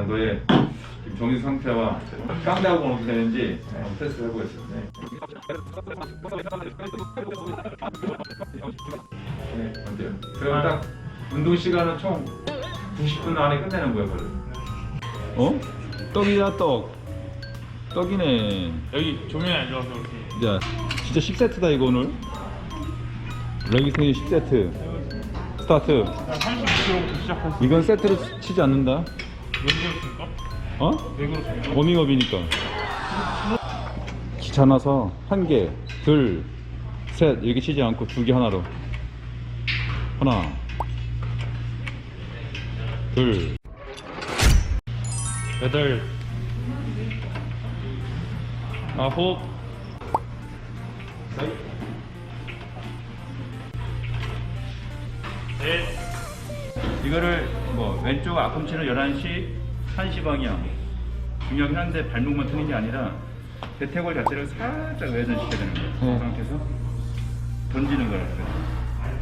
정도의 지금 정신 상태와 깡다고 어떻게 되는지 한번 테스트 해보겠습니다. 네, 먼저. 그럼 딱 운동 시간은 총 90분 안에 끝내는 거예요, 그걸. 어? 떡이야 떡. 떡이네. 여기 조명이 안 좋아서 그렇게 야 진짜 10세트다 이거 오늘. 레기스니 10세트. 스타트. 36kg부터 시작해서 이건 세트로 치지 않는다. 왜 그렇습니까? 어? 왜 그렇습니까? 워밍업이니까. 귀찮아서 한 개, 둘, 셋 이렇게 치지 않고 두 개 하나로. 하나. 둘. 여덟. 아홉. 넷. 이거를 뭐 왼쪽 앞꿈치는 11시 1시 방향 중요하긴 한데 발목만 트는 게 아니라 대퇴골 자체를 살짝 외전시켜야 되는 그 네. 상태에서 던지는 거라 그래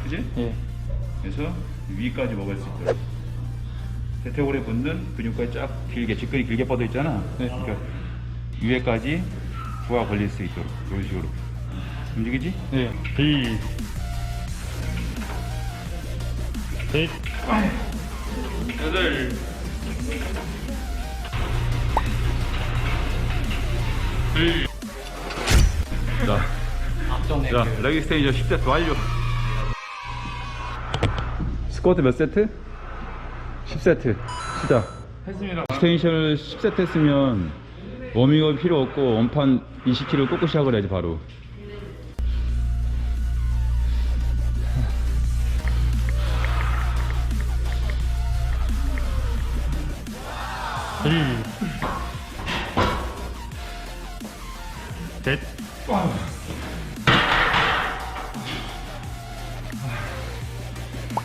그지? 예. 그래서 위까지 먹을 수 있도록 대퇴골에 붙는 근육까지 쫙 길게 직근이 길게 뻗어 있잖아 네. 그러니까 위에까지 부하 걸릴 수 있도록 이런 식으로 움직이지? 네. 둘, 셋, 여덟, 둘, 자, 자 레기 스테이저 10세트 완료 스쿼트 몇 세트? 10세트. 시작. 했습니다. 스테이션을 10세트 했으면 워밍업 필요 없고 원판 20kg 꽂고 시작을 해야지 바로 둘, 셋,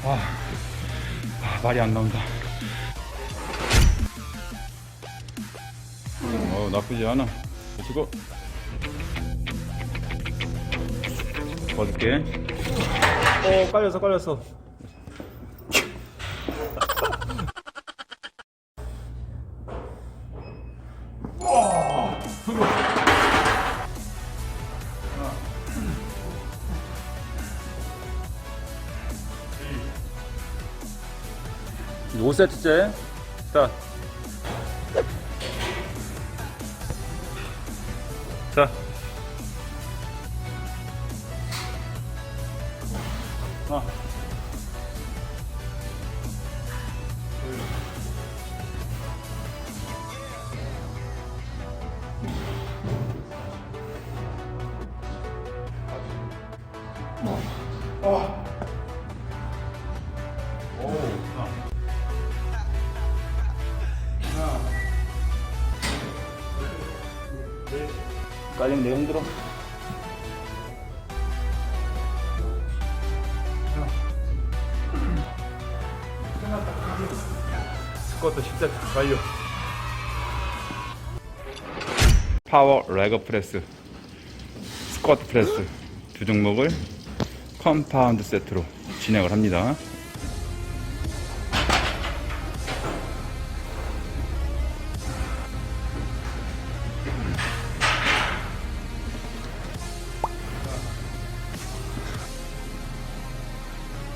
아, 말이 안 나온다. 어 나쁘지 않아. 수고. 벗을게. 어, 깔렸어, 깔렸어. 5세트째 자. 자. 하나. 깔리면 내가 힘들어. 스쿼트 10세트 완료. 파워 레그 프레스, 스쿼트 프레스 두 종목을 컴파운드 세트로 진행을 합니다.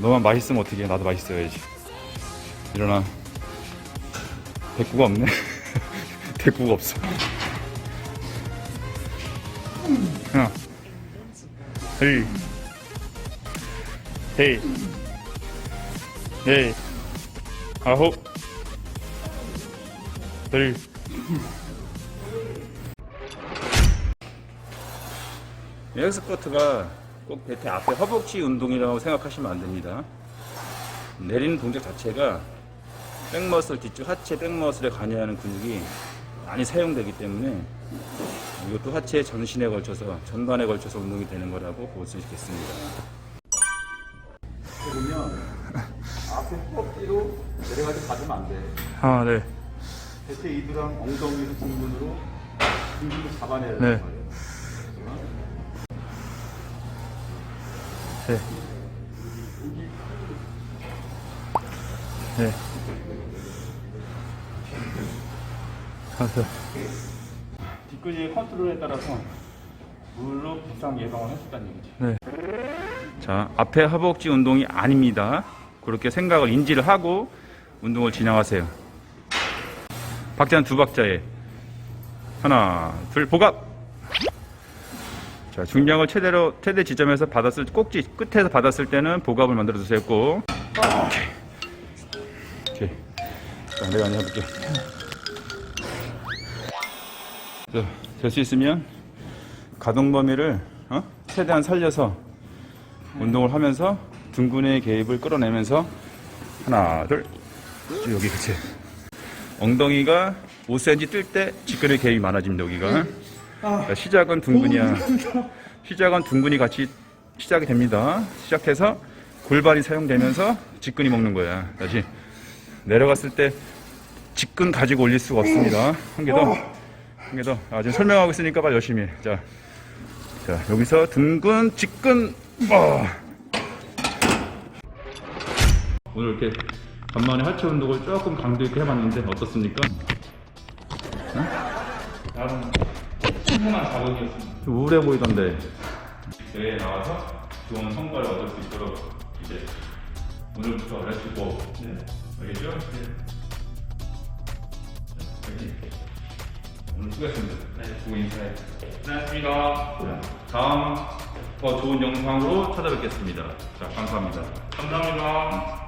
너만 맛있으면 어떻게 해? 나도 맛있어야지. 일어나. 대꾸가 없네. 대꾸가 없어. 하나, 둘, 셋, 넷, 아홉, 둘, 에어 스쿼트가 꼭 대퇴 앞에 허벅지 운동이라고 생각하시면 안 됩니다. 내리는 동작 자체가 백머슬 뒤쪽 하체 백머슬에 관여하는 근육이 많이 사용되기 때문에 이것도 하체 전신에 걸쳐서 전반에 걸쳐서 운동이 되는 거라고 볼 수 있겠습니다. 보면 앞에 허벅지로 내려가지 받으면 안 돼. 아, 네. 대퇴 이두랑 엉덩이로 등근으로 등근을 잡아내야 네. 되는 거예요. 네. 네. 하세요. 뒷근육의 컨트롤에 따라서 물로 부상 예방을 했다는 얘기지. 네. 자, 앞에 허벅지 운동이 아닙니다. 그렇게 생각을 인지를 하고 운동을 진행하세요. 박자는 두 박자에 하나, 둘, 보갑. 자, 중량을 최대로 최대 지점에서 받았을 꼭지 끝에서 받았을 때는 보갑을 만들어 주세요. 꼭. 오케이. 오케이. 자, 내가 한번 해볼게. 자, 될 수 있으면 가동 범위를 어? 최대한 살려서 운동을 하면서 등근의 개입을 끌어내면서 하나 둘쭉 여기 그치 엉덩이가 5cm 뜰 때 직근의 개입이 많아집니다 여기가 자, 시작은 둥근이야. 시작은 둥근이 같이 시작이 됩니다. 시작해서 골반이 사용되면서 직근이 먹는 거야. 다시 내려갔을 때 직근 가지고 올릴 수가 없습니다. 한 개 더. 한 개 더. 아, 지금 설명하고 있으니까 빨리 열심히. 해. 자, 자 여기서 등근 직근. 어. 오늘 이렇게 간만에 하체 운동을 조금 강도 있게 해봤는데 어떻습니까? 나는 충분한 자극이었습니다. 좀 우울해 보이던데 대회에 나와서 좋은 성과를 얻을 수 있도록 이제 오늘부터 레츠고 네. 알겠죠? 네. 여기 오늘 수고했습니다. 네, 수고 인사해. 고생하셨습니다. 다음 더 좋은 영상으로 찾아뵙겠습니다. 자 감사합니다. 감사합니다.